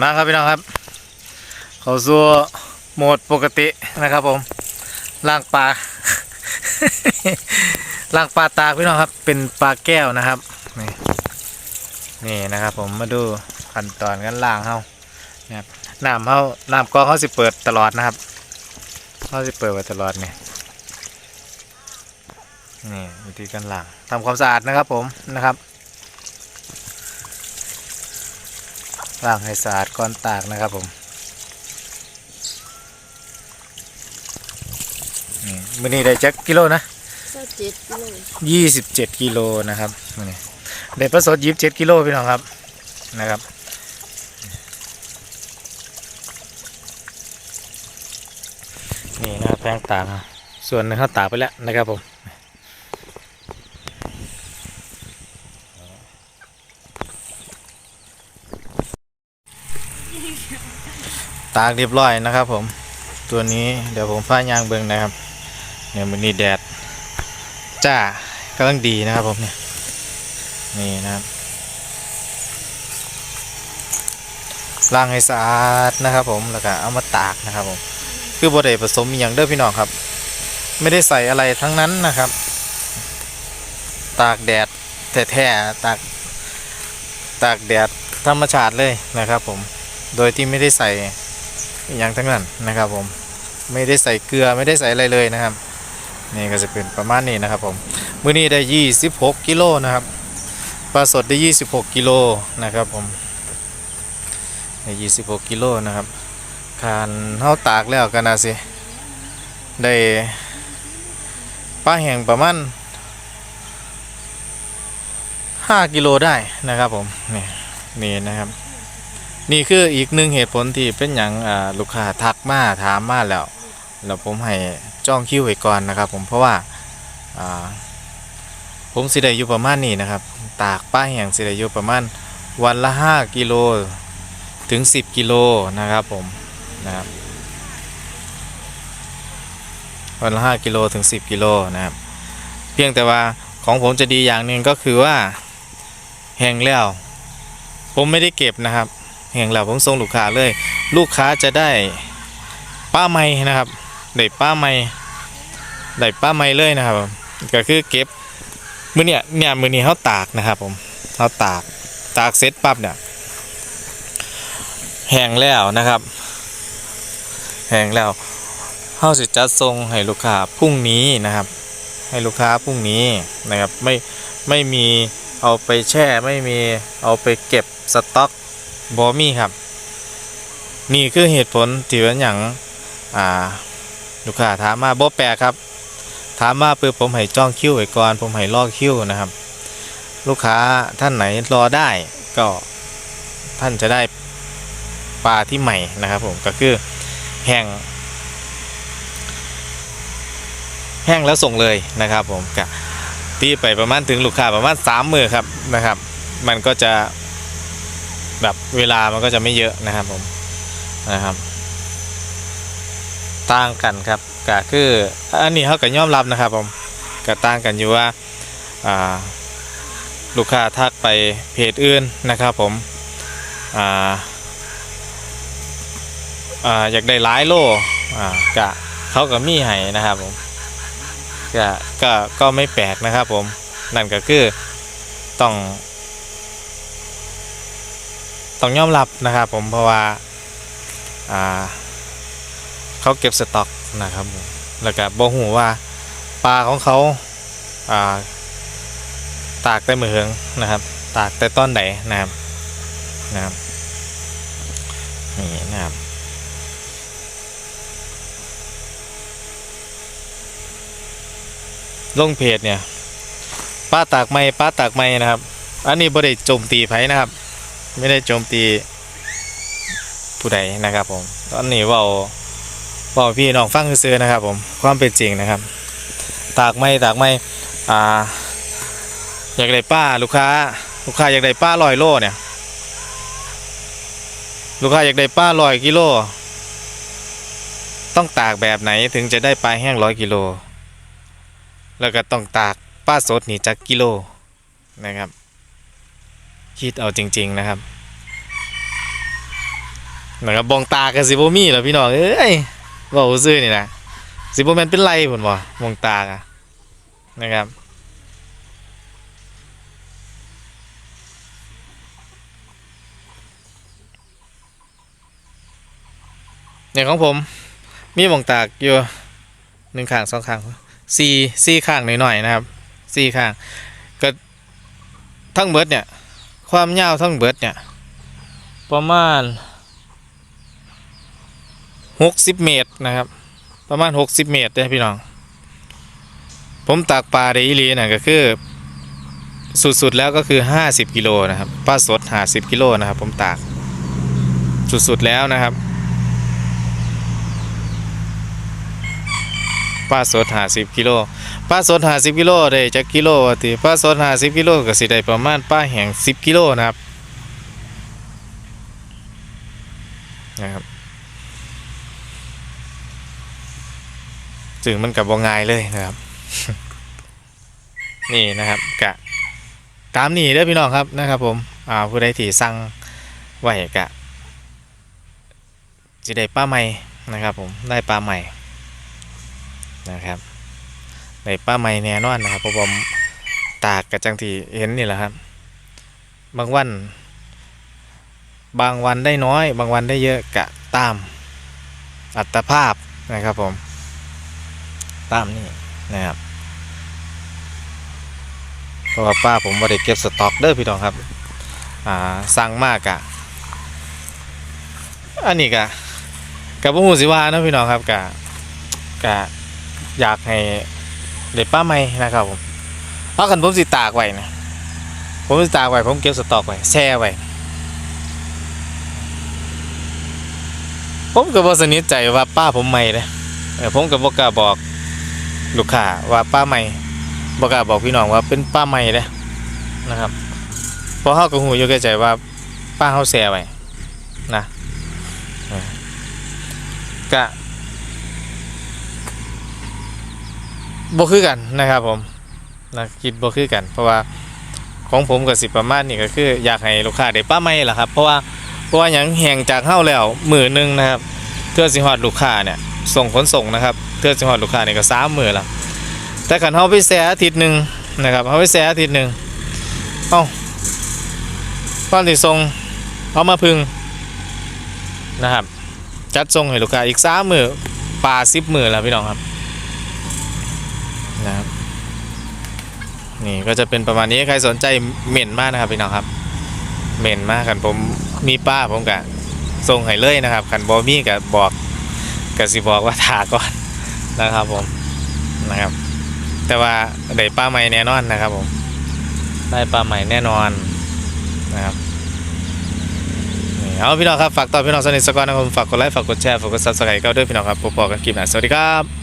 มาครับพี่น้องครับ เขาสู่โหมดปกตินะครับผมล่างปลาล่างปลาตาพี่น้องครับ เป็นปลาแก้วนะครับ นี่นี่นะครับ ผมมาดูขั้นตอนกันล่างเขานะครับน้ำเขาน้ำกองเขาสิเปิดตลอดนะครับเขาสิเปิดไว้ตลอดนี่นี่วิธีการล้างทำความสะอาดนะครับผมนะครับ ล้างให้สะอาดก่อนตากนะครับผมนี่มื้อนี้ได้จักกิโลนะก็เจ็ดกิโลยี่สิบเจ็ดกิโลนะครับมื้อนี้ได้ปลาสดยี่สิบเจ็ดกิโลพี่น้องครับนะครับนี่นะครับแป้งตากครับส่วนหนึงเขาตากไปแล้วนะครับผม ตากเรียบร้อยนะครับผมตัวนี้เดี๋ยวผมพายางเบิงนะครับเนี่ยมันนี่แดดจ้ากำลังดีนะครับผมเนี่ยนี่นะครับล้างให้สะอาดนะครับผมแล้วก็เอามาตากนะครับผมคือบดได้ผสมอย่างเด้อพี่น้องครับ ไม่ได้ใส่อะไรทั้งนั้นนะครับ ตากแดดแท้ๆตากตากแดดธรรมชาติเลยนะครับผม โดยที่ไม่ได้ใส่อย่างทั้งนั้นนะครับผมไม่ได้ใส่เกลือไม่ได้ใส่อะไรเลยนะครับ นี่ก็จะเป็นประมาณนี้นะครับผมมื้อนี้ได้ 26 กิโลนะครับปลาสดได้ 26 กิโลนะครับผมได้26 กิโลนะครับคานเฮาตากแล้วกันนะสิได้ปลาแห้งประมาณ5กิโลได้นะครับผมนี่นี่นะครับ นี่คืออีกหนึ่งเหตุผลที่เป็นอย่างลูกค้าทักมาถามมาแล้วแล้วผมให้จ้องคิวไว้ก่อนนะครับ ผมเพราะว่าผมสิได้อยู่ประมาณนี้นะครับ ตากป้าแห้งสิได้อยู่ประมาณวันละ 5 กิโลถึง 10 กิโลนะครับผมนะครับวันละ 5 กิโลถึง 10 กิโลนะครับ เพียงแต่ว่าของผมจะดีอย่างหนึ่งก็คือว่าแห้งแล้ว ผมไม่ได้เก็บนะครับ แห่งเราผมส่งลูกค้าเลย ลูกค้าจะได้ป้าไม้นะครับได้ป้าไม้ได้ป้าไม้เลยนะครับ ก็คือเก็บมือเนี่ยเนี่ยมือนี้เขาตากนะครับผมเขาตากตากเสร็จปั๊บเนี่ยแห้งแล้วนะครับแห้งแล้วเขาสิจัดส่งให้ลูกค้าพรุ่งนี้นะครับ ให้ลูกค้าพรุ่งนี้นะครับไม่ไม่มีเอาไปแช่ไม่มีเอาไปเก็บสต็อก บอมี่ครับ นี่คือเหตุผลที่ว่าอย่างอ่าลูกค้าถามมาบ่แปลครับ ถามมาเพื่อผมให้จ้องคิวไว้ก่อน ผมให้รอคิวนะครับ ลูกค้าท่านไหนรอได้ก็ท่านจะได้ปลาที่ใหม่นะครับ ผมก็คือแห้งแห้งแล้วส่งเลยนะครับ ผมกะตีไปประมาณถึงลูกค้าประมาณสามมือครับนะครับ มันก็จะ แบบเวลามันก็จะไม่เยอะนะครับผมนะครับต่างกันครับก็คืออันนี้เขาก็ยอมรับนะครับผมก็ต่างกันอยู่ว่าาลูกค้าทักไปเพจอื่นนะครับผมออยากได้หลายโลกะเขาก็มีให้นะครับผมก็ก็ก็ไม่แปลกนะครับผมนั่นก็คือต้อง ต้องยอมรับนะครับผมเพราะว่าอ่าเขาเก็บสต็อกนะครับแล้วก็บอกหูว่าปลาของเขาอ่าตากแต่มือเหิงนะครับ ตากแต่ต้นไหนนะครับนะครับนี่นะครับลงเพจเนี่ยป้าตากไม้ป้าตากไม้นะครับ อันนี้บริจมตีไผนะครับ ไม่ได้โจมตีผู้ใดนะครับ ผม ตอนนี้ว่าว่าพี่น้องฟังซื้อนะครับ ผมความเป็นจริงนะครับ ตากไม่ตากไม่อ่าอยากได้ป้าลูกค้า ลูกค้าอยากได้ป้าลอยโลเนี่ย ลูกค้าอยากได้ป้าลอยกิโล ต้องตากแบบไหนถึงจะได้ปลาแห้งร้อยกิโล แล้วก็ต้องตากป้าสดนี่จักกิโลนะครับ คิดเอาจริง ๆ นะครับนะครับบองตากับสิบมีแล้วพี่น้องเอ้ยเว้าซื่อนี่นะสิบแมนเป็นไรพุ่นบ่บองตากะนะครับอย่างของผม มีหมองตากอยู่หนึ่งข้างสองข้างสี่สี่ข้างหน่อยๆนะครับสี่ข้างก็ทั้งเบิดเนี่ย ความยาวทั้งเบิดเนี่ย ประมาณหกสิบเมตรนะครับ ประมาณหกสิบเมตรเด้พี่น้อง ผมตากปลาได้อีลีนะก็คือ สุดๆแล้วก็คือห้าสิบกิโลนะครับปลาสดห้าสิบกิโลนะครับ ผมตากสุดๆแล้วนะครับ ปลาสดห้าสิบกิโลปลาสดห้าสิบกิโลได้จักกิโลว่าติปลาสดห้าสิบกิโลก็สิได้ประมาณปลาแห้งสิบกิโลนะครับนะครับซึ่งมันกับบ่ง่ายเลยนะครับ นี่นะครับกะตามนี่เด้อพี่น้องครับนะครับ ผมอ่าผู้ใดที่สั่งไว้กะจะได้ปลาใหม่นะครับ ผมได้ปลาใหม่ นะครับในป้าไม้แน่นอนนะครับเพราะผมตากกระจังที่เห็นนี่แหละครับ บางวัน บางวันได้น้อย บางวันได้เยอะกะตามอัตภาพนะครับผม ตามนี่นะครับเพราะว่าป้าผมบ่ได้เก็บสต็อกเด้อพี่น้องครับอ่าสั่งมากอะอันนี้กะกับพวกหูสิว่านะพี่น้องครับกะกะ อยากให้เด็ดป้าไม่นะครับผมเพราะคันผมสิตากไว้นะผมสิตากไว้ผมเก็บสต็อกไว้แช่ไว้ผมก็บ่สนิทใจว่าป้าผมไม่เลยผมก็บ่กล้าบอกลูกค้าว่าป้าไม่บ่กล้าบอกพี่น้องว่าเป็นป้าไม่เลยนะครับเพราะเฮาก็ฮู้อยู่แก่ใจว่าป้าเฮาแช่ไว้นะเออก็ บ่คือกันนะครับผมนะคิดบ่คือกัน เพราะว่าของผมกับสิประมาณนี้ก็คืออยากให้ลูกค้าได้ป้าไม่ล่ะครับ เพราะว่าเพราะว่าหยังแห่งจากเฮาแล้วมือหนึงนะครับเพื่อสิฮอดลูกค้าเนี่ยส่งขนส่งนะครับเพื่อสิฮอดลูกค้าเนี่ยก็สามมือละแต่คันเฮาไปแซ่อาทิตย์หนึ่งนะครับเฮาไปแซ่อาทิตย์หนึ่งเอ้าตอนที่ส่งเอามาพึ่งนะครับจัดส่งให้ลูกค้าอีกสามมือปลา10มื้อแล้วพี่น้องครับ นะครับนี่ก็จะเป็นประมาณนี้ใครสนใจเหม็นมากนะครับพี่น้องครับเหม็นมากกันผมมีป้าผมกะส่งให้เลยนะครับขันบอมี่กะบบอกกะสิบอกว่าถาก่อนนะครับผมนะครับ แต่ว่าได้ป้าใหม่แน่นอนนะครับผมได้ป้าใหม่แน่นอนนะครับนี่เอาพี่น้องครับฝากต่อพี่น้องสนิทสกอร์นะครับฝากกดไลค์ฝากกดแชร์ฝากกดซับสไครต์ก็ด้วยพี่น้องครับพบกันคลิปหน้าสวัสดีครับ